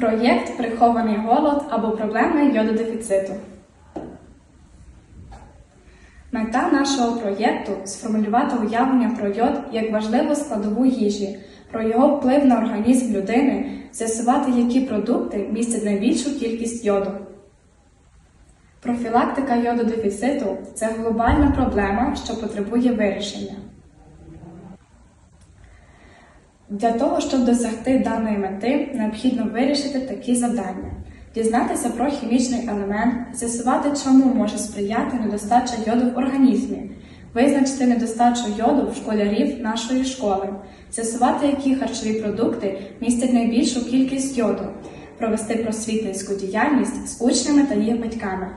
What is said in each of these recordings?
Проєкт Прихований голод або проблеми йододефіциту. Мета нашого проєкту сформулювати уявлення про йод як важливу складову їжі, про його вплив на організм людини, з'ясувати, які продукти містять найбільшу кількість йоду. Профілактика йододефіциту це глобальна проблема, що потребує вирішення. Для того, щоб досягти даної мети, необхідно вирішити такі завдання: дізнатися про хімічний елемент, з'ясувати, чому може сприяти недостача йоду в організмі, визначити недостачу йоду в школярів нашої школи, з'ясувати, які харчові продукти містять найбільшу кількість йоду, провести просвітницьку діяльність з учнями та їх батьками.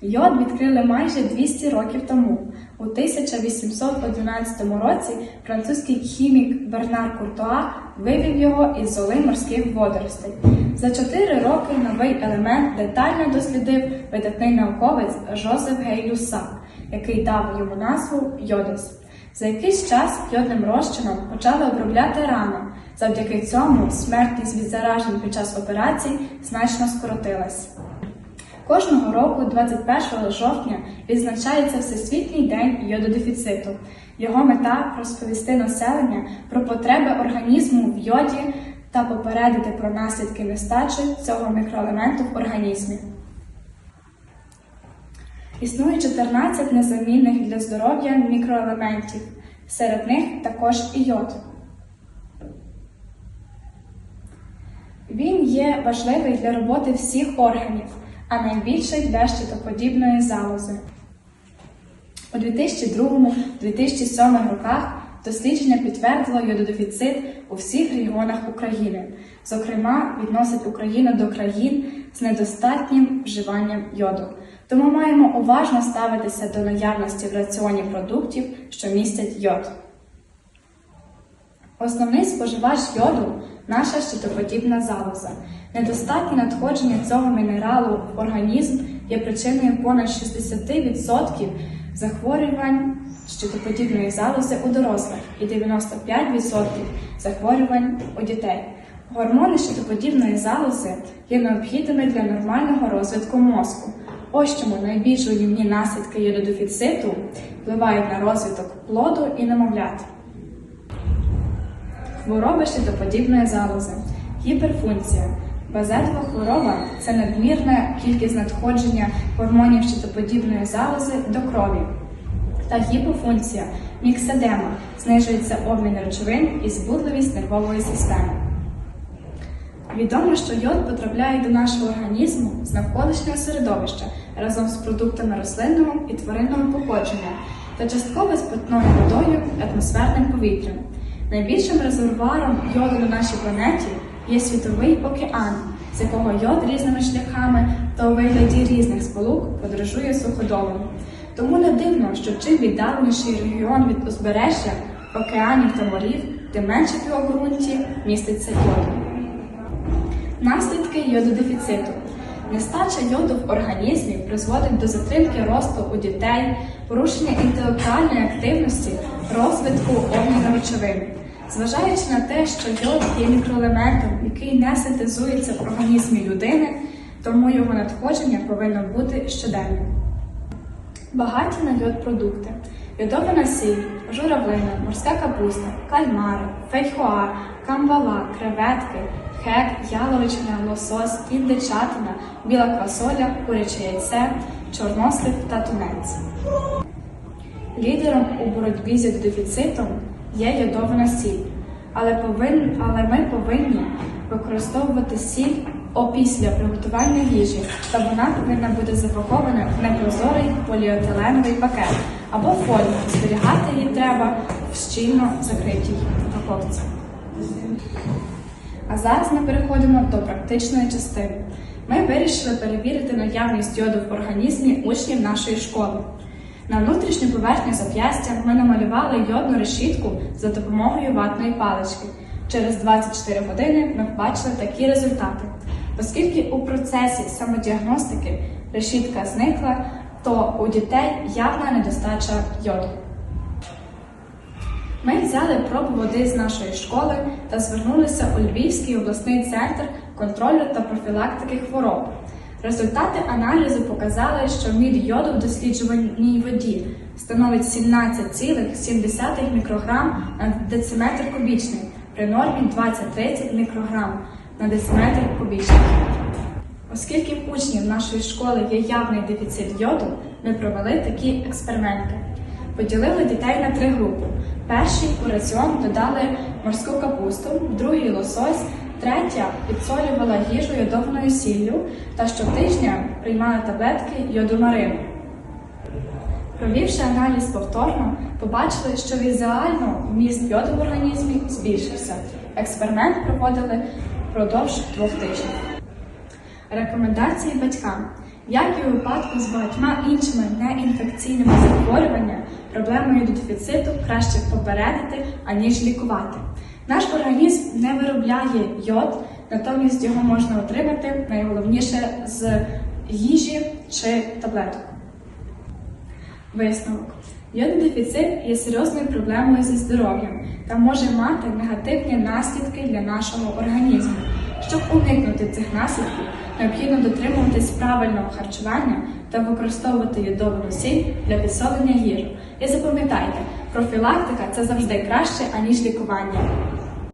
Йод відкрили майже 200 років тому. У 1811 році французький хімік Бернар Куртуа вивів його із золи морських водоростей. За чотири роки новий елемент детально дослідив видатний науковець Жозеф Гей-Люсак, який дав йому назву йодис. За якийсь час йодним розчином почали обробляти рани. Завдяки цьому смертність від заражень під час операцій значно скоротилась. Кожного року, 21 жовтня, відзначається Всесвітній день йододефіциту. Його мета розповісти населення про потреби організму в йоді та попередити про наслідки нестачі цього мікроелементу в організмі. Існує 14 незамінних для здоров'я мікроелементів. Серед них також і йод. Він є важливий для роботи всіх органів а найбільше для щитоподібної залози. У 2002-2007 роках дослідження підтвердило йододефіцит у всіх регіонах України. Зокрема, відносить Україну до країн з недостатнім вживанням йоду. Тому маємо уважно ставитися до наявності в раціоні продуктів, що містять йод. Основний споживач йоду наша щитоподібна залоза. Недостатнє надходження цього мінералу в організм є причиною понад 60% захворювань щитоподібної залози у дорослих і 95% захворювань у дітей. Гормони щитоподібної залози є необхідними для нормального розвитку мозку. Ось чому найбільш руйнівні наслідки йододефіциту впливають на розвиток плоду і немовлят. Хвороби щитоподібної залози, гіперфункція. Базальтова хвороба це надмірна кількість надходження гормонів щитоподібної залози до крові. Та гіпофункція мікседема знижується обмін речовин і збудливість нервової системи. Відомо, що йод потрапляє до нашого організму з навколишнього середовища разом з продуктами рослинного і тваринного походження та частково з питною водою атмосферним повітрям. Найбільшим резервуаром йоду на нашій планеті є світовий океан, з якого йод різними шляхами та у вигляді різних сполук подорожує суходолом. Тому не дивно, що чим віддаленіший регіон від узбережжя, океанів та морів, тим менше в його ґрунті міститься йод. Наслідки йододефіциту. Нестача йоду в організмі призводить до затримки росту у дітей, порушення інтелектуальної активності, розвитку обміну речовин. Зважаючи на те, що йод є мікроелементом, який не синтезується в організмі людини, тому його надходження повинно бути щоденним. Багаті на йод продукти. Йодована сіль, журавлина, морська капуста, кальмари, фейхоа, камбала, креветки, хек, яловичина, лосось, індичатина, біла квасоля, куряче яйце, чорнослив та тунець. Лідером у боротьбі з йододефіцитом є йодована сіль, але, повин... але ми повинні використовувати сіль опісля приготування їжі, та вона повинна бути запакована в непрозорий поліетиленовий пакет або фольгу. Зберігати її треба в щільно закритій упаковці. А зараз ми переходимо до практичної частини. Ми вирішили перевірити наявність йоду в організмі учнів нашої школи. На внутрішню поверхню зап'ястя ми намалювали йодну решітку за допомогою ватної палички. Через 24 години ми побачили такі результати. Оскільки у процесі самодіагностики решітка зникла, то у дітей явна недостача йоду. Ми взяли пробу води з нашої школи та звернулися у Львівський обласний центр контролю та профілактики хвороб. Результати аналізу показали, що міль йоду в досліджуваній воді становить 17,7 мікрограм на дециметр кубічний при нормі 20-30 мікрограм на дециметр кубічний. Оскільки в учнів нашої школи є явний дефіцит йоду, ми провели такі експерименти. Поділили дітей на три групи. Першій у раціон додали морську капусту, другий лосось, третя підсолювала їжу йодованою сіллю та щотижня приймали таблетки йодомарину. Провівши аналіз повторно, побачили, що візуально вміст йоду в організмі збільшився. Експеримент проводили впродовж двох тижнів. Рекомендації батькам. Як і у випадку з багатьма іншими неінфекційними захворюваннями, проблемою дефіциту краще попередити, аніж лікувати. Наш організм не виробляє йод, натомість його можна отримати найголовніше з їжі чи таблеток. Висновок. Йододефіцит є серйозною проблемою зі здоров'ям та може мати негативні наслідки для нашого організму. Щоб уникнути цих наслідків, необхідно дотримуватись правильного харчування та використовувати йодовану сіль для підсолення гір. І запам'ятайте, профілактика це завжди краще, аніж лікування.